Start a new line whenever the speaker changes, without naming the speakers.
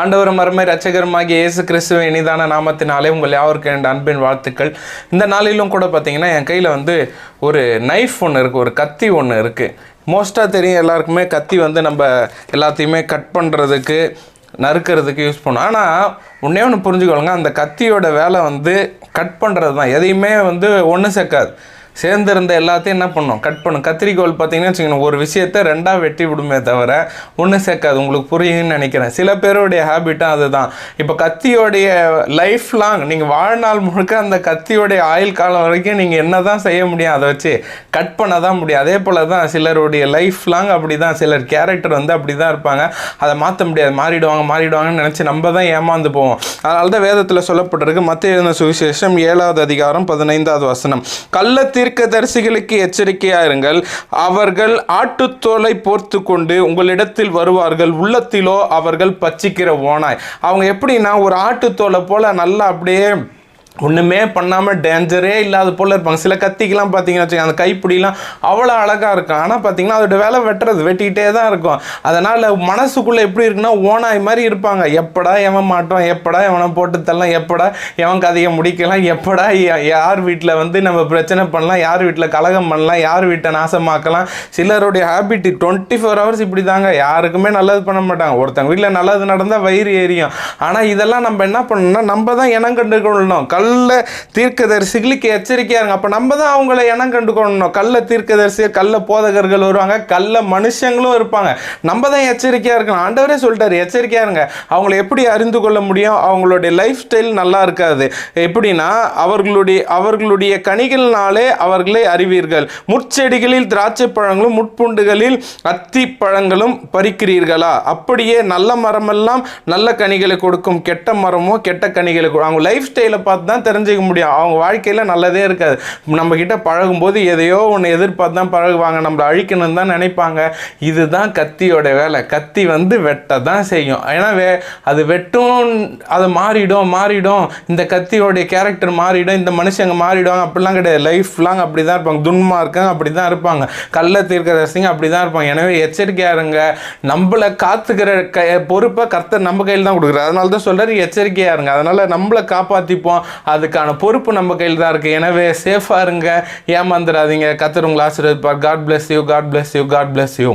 ஆண்டவர் மருமை ரட்சகருமாகிய இயேசு கிறிஸ்துவ இனிதான நாமத்தினாலே உங்கள் யாவருக்கு என் அன்பின் வாழ்த்துக்கள். இந்த நாளிலும் கூட பார்த்தீங்கன்னா என் கையில் வந்து ஒரு நைஃப் ஒன்று இருக்குது ஒரு கத்தி ஒன்று இருக்குது மோஸ்ட்டாக தெரியும் எல்லாருக்குமே கத்தி வந்து நம்ம எல்லாத்தையுமே கட் பண்ணுறதுக்கு நறுக்கிறதுக்கு யூஸ் பண்ணோம் ஆனால் ஒன்றே ஒன்று புரிஞ்சுக்கொள்ளுங்க அந்த கத்தியோட வேலை வந்து கட் பண்ணுறது தான் எதையுமே வந்து ஒன்று சேர்க்காது. சேர்ந்திருந்த எல்லாத்தையும் என்ன பண்ணும்? கட் பண்ணும். கத்திரிக்கோல் பார்த்தீங்கன்னா வச்சுக்கோங்க ஒரு விஷயத்தை ரெண்டாக வெட்டி விடுமே தவிர ஒன்று சேர்க்காது. உங்களுக்கு புரியுதுன்னு நினைக்கிறேன். சில பேருடைய ஹேபிட்டும் அதுதான். இப்போ கத்தியோடைய லைஃப் லாங் நீங்கள் வாழ்நாள் முழுக்க அந்த கத்தியோடைய ஆயுள் காலம் வரைக்கும் நீங்கள் என்ன தான் செய்ய முடியும் அதை வச்சு கட் பண்ண தான் முடியும். அதே போல் தான் சிலருடைய லைஃப் லாங் அப்படி தான் சிலர் கேரக்டர் வந்து அப்படி தான் இருப்பாங்க. அதை மாற்ற முடியாது. மாறிடுவாங்க மாறிடுவாங்கன்னு நினச்சி நம்ம தான் ஏமாந்து போவோம். அதனால தான் வேதத்தில் சொல்லப்பட்டிருக்கு மத்திய சுவிசேஷம் ஏழாவது அதிகாரம் பதினைந்தாவது வசனம். கள்ளத்தில் தீர்க்கதரிசிகளுக்கு எச்சரிக்கையா இருங்கள் அவர்கள் ஆட்டுத்தோலை போர்த்து கொண்டு உங்களிடத்தில் வருவார்கள். உள்ளத்திலோ அவர்கள் பச்சிக்கிற ஓனாய். அவங்க எப்படின்னா ஒரு ஆட்டுத்தோலை போல நல்லா அப்படியே ஒன்றுமே பண்ணாமல் டேஞ்சரே இல்லாத போல் இருப்பாங்க. சில கத்திக்கெல்லாம் பார்த்தீங்கன்னா வச்சுக்கோங்க அந்த கைப்பிடிலாம் அவ்வளோ அழகாக இருக்கும். ஆனால் பார்த்தீங்கன்னா அதோட வேலை வெட்டுறது வெட்டிக்கிட்டே தான் இருக்கும். அதனால் மனசுக்குள்ளே எப்படி இருக்குன்னா ஓனாய் மாதிரி இருப்பாங்க. எப்படா எவன் மாட்டோம் எப்படா எவனை போட்டு தரலாம் எப்படா எவன் கதையை முடிக்கலாம் எப்படா யா- யார் வீட்டில் வந்து நம்ம பிரச்சனை பண்ணலாம் யார் வீட்டில் கலகம் பண்ணலாம் யார் வீட்டை நாசமாக்கலாம். சிலருடைய ஹேபிட் டுவெண்ட்டி ஃபோர் ஹவர்ஸ் இப்படி தாங்க யாருக்குமே நல்லது பண்ண மாட்டாங்க. ஒருத்தங்க வீட்டில் நல்லது நடந்தால் வயிறு ஏறியும் ஆனால் இதெல்லாம் நம்ம என்ன பண்ணணும்னா நம்ம தான் இனம் கண்டு நல்ல தீர்க்கதரிசிகளுக்கு எச்சரிக்கையாக இருங்க. அப்போ நம்ம தான் அவங்கள இனம் கண்டு கொள்ளணும் கல்ல தீர்க்கதரிசி கல்ல போதகர்கள் வருவாங்க கல்ல மனுஷங்களும் இருப்பாங்க. நம்ம தான் எச்சரிக்கையாக இருக்கணும். ஆண்டவரே சொல்லிட்டாரு எச்சரிக்கையாக இருங்க. அவங்கள எப்படி அறிந்து கொள்ள முடியும்? அவங்களுடைய லைஃப் ஸ்டைல் நல்லா இருக்காது. எப்படின்னா அவர்களுடைய அவர்களுடைய கனிகள்னாலே அவர்களை அறிவீர்கள். முற்செடிகளில் திராட்சை பழங்களும் முட்புண்டுகளில் அத்தி பழங்களும் பறிக்கிறீர்களா? அப்படியே நல்ல மரமெல்லாம் நல்ல கனிகளை கொடுக்கும். கெட்ட மரமோ கெட்ட கனிகளை கொடு- அவங்க லைஃப் ஸ்டைலை பார்த்து தான் தெரிஞ்சுக்க முடியும். அவங்க வாழ்க்கையில் நல்லதே இருக்காது. நம்ம பழகும்போது எதையோ ஒன்று எதிர்பார்த்து தான் பழகுவாங்க. நம்மளை அழிக்கணும்னு தான் நினைப்பாங்க. இதுதான் கத்தியோட வேலை. கத்தி வந்து வெட்ட தான் செய்யும். ஏன்னா வே அது வெட்டும் அது மாறிடும் மாறிடும். இந்த கத்தியோடைய கேரக்டர் மாறிடும். இந்த மனுஷங்க மாறிடுவாங்க. அப்படிலாம் கிடையாது. லைஃப் லாங் அப்படி தான் இருப்பாங்க. துன்மார்க்கங்க அப்படி தான் இருப்பாங்க. கள்ள தீர்க்கதரிசிங்க அப்படி தான் இருப்பாங்க. எனவே எச்சரிக்கையாக இருங்க நம்மளை காத்துக்கிற க பொறுப்பை கர்த்தர் நம்ம கையில் தான் கொடுக்குறாரு. அதனால தான் சொல்கிறார் எச்சரிக்கையாக இருங்க அதனால் நம்மளை காப்பாற்றிப்போம் அதுக்கான பொறுப்பு நம்ம கையில் தான் இருக்குது எனவே சேஃபாக இருங்க ஏமாந்துடாதீங்க. கர்த்தர் உங்களை ஆசீர்வதிப்பார். God bless you God bless you God bless you